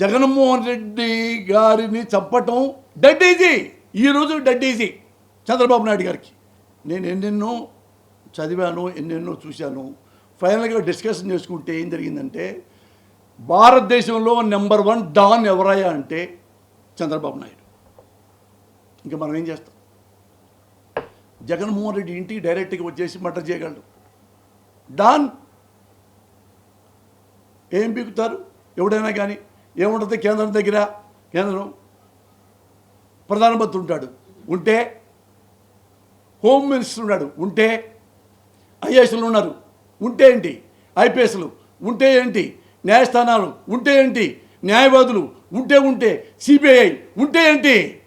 జగన్మోహన్ రెడ్డి గారిని చంపటం dead easy ఈరోజు డెడ్ ఈజీ చంద్రబాబు నాయుడు గారికి. నేను ఎన్నెన్నో చదివాను ఎన్నెన్నో చూశాను. ఫైనల్గా డిస్కషన్ చేసుకుంటే ఏం జరిగిందంటే భారతదేశంలో నెంబర్ వన్ డాన్ ఎవరయ్యా అంటే చంద్రబాబు నాయుడు. ఇంకా మనం ఏం చేస్తాం? జగన్మోహన్ రెడ్డి ఇంటికి డైరెక్ట్గా వచ్చేసి మర్డర్ చేయగలడు. డాన్ ఏం పీకుతారు? ఎవడైనా కానీ ఏముంటుంది? కేంద్రం దగ్గర? కేంద్రం. ప్రధానమంత్రి ఉంటాడు. ఉంటే హోమ్ మినిస్టర్ ఉన్నాడు. ఉంటే ఐఏఎస్లు ఉన్నారు. ఉంటే ఏంటి? ఐపీఎస్లు. ఉంటే ఏంటి? న్యాయస్థానాలు. ఉంటే ఏంటి? న్యాయవాదులు. ఉంటే ఉంటే సిబిఐ. ఉంటే ఏంటి?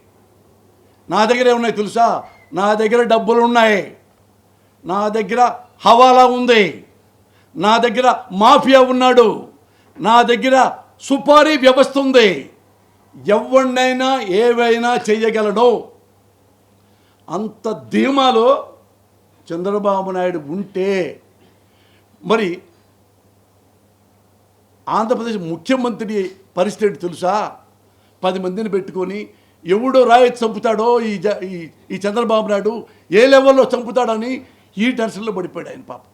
నా దగ్గర ఉన్నాయి తెలుసా? నా దగ్గర డబ్బులు ఉన్నాయి. నా దగ్గర హవాలా ఉంది. నా దగ్గర మాఫియా ఉన్నాడు. నా దగ్గర సుపారీ వ్యవస్థ ఉంది ఎవరినైనా ఏవైనా చేయగలడు అంత ధీమాలో చంద్రబాబు నాయుడు ఉంటే మరి ఆంధ్రప్రదేశ్ ముఖ్యమంత్రి పరిస్థితి తెలుసా? పది మందిని పెట్టుకొని ఎవడో రాయి చంపుతాడో ఈ జ ఈ ఈ చంద్రబాబు నాయుడు ఏ లెవెల్లో చంపుతాడని ఈ టెన్షన్లో పడిపోయాడు ఆయన పాపం.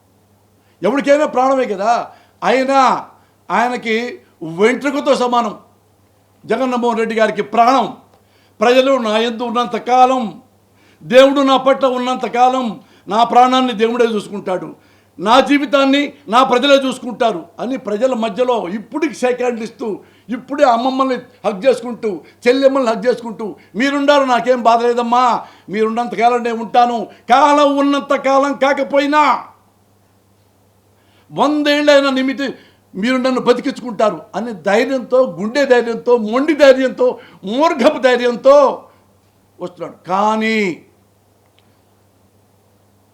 ఎవరికైనా ప్రాణమే కదా. అయినా ఆయనకి వెంట్రుకతో సమానం. జగన్మోహన్ రెడ్డి గారికి ప్రాణం. ప్రజలు నా ఎందు ఉన్నంత కాలం దేవుడు నా పట్ల ఉన్నంత కాలం నా ప్రాణాన్ని దేవుడే చూసుకుంటాడు. నా జీవితాన్ని నా ప్రజలే చూసుకుంటారు అని ప్రజల మధ్యలో ఇప్పటికి సేకరణ ఇస్తూ ఇప్పుడే అమ్మమ్మల్ని హక్ చేసుకుంటూ చెల్లెమ్మల్ని హక్ చేసుకుంటూ మీరుండారు నాకేం బాధ లేదమ్మా. మీరున్నంతకాలం నేను ఉంటాను. కాలం ఉన్నంత కాలం కాకపోయినా వందేళ్ళైన నిమితి మీరు నన్ను బతికించుకుంటారు అనే ధైర్యంతో గుండె ధైర్యంతో మొండి ధైర్యంతో మూర్ఘపు ధైర్యంతో వస్తున్నాడు. కానీ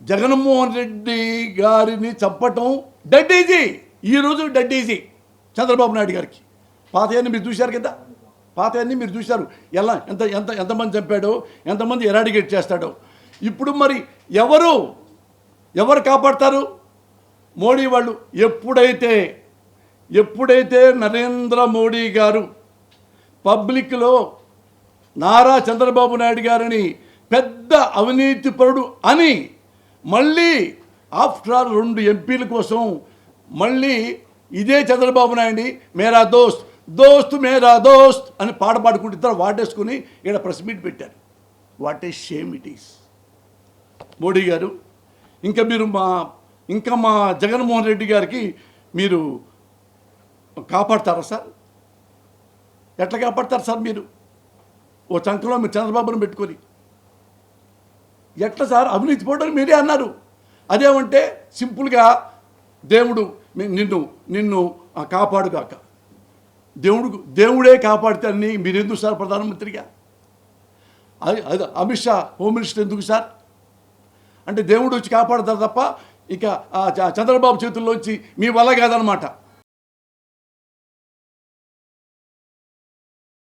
జగన్మోహన్ రెడ్డి గారిని చంపటం డెడ్ ఈజీ ఈరోజు డెడ్ ఈజీ చంద్రబాబు నాయుడు గారికి. పాతయాన్ని మీరు చూశారు కదా? పాతయాన్ని మీరు చూశారు. ఎలా? ఎంత ఎంత ఎంతమంది చంపాడో ఎంతమంది ఎరాడికేట్ చేస్తాడో. ఇప్పుడు మరి ఎవరు? ఎవరు కాపాడతారు? మోడీ వాళ్ళు ఎప్పుడైతే ఎప్పుడైతే నరేంద్ర మోడీ గారు పబ్లిక్లో నారా చంద్రబాబు నాయుడు గారిని పెద్ద అవినీతిపరుడు అని మళ్ళీ ఆఫ్టర్ ఆల్ రెండు ఎంపీల కోసం మళ్ళీ ఇదే చంద్రబాబు నాయుడు మేరా దోస్త్ దోస్త్ మేరా దోస్త్ అని పాట పాడుకుంటూ ఇద్దరు వాటేసుకుని ఇక్కడ ప్రెస్ మీట్ పెట్టారు. What a shame it is. Modi గారు ఇంకా మీరు మా ఇంకా మా జగన్మోహన్ రెడ్డి గారికి మీరు కాపాడతారా సార్? ఎట్లా కాపాడతారు సార్ మీరు? ఓ చంకలో మీరు చంద్రబాబును పెట్టుకొని. ఎట్లా సార్? అవినీతి పోవడం మీరే అన్నారు. అదేమంటే సింపుల్గా దేవుడు నిన్ను నిన్ను కాపాడుగాక. దేవుడు దేవుడే కాపాడుతారని మీరు ఎందుకు సార్ ప్రధానమంత్రిగా? అది అది అమిత్ షా హోమ్ మినిస్టర్ ఎందుకు సార్? అంటే దేవుడు వచ్చి కాపాడతారు తప్ప ఇక ఆ చ- చంద్రబాబు చేతుల్లోంచి మీ వల్ల కాదనమాట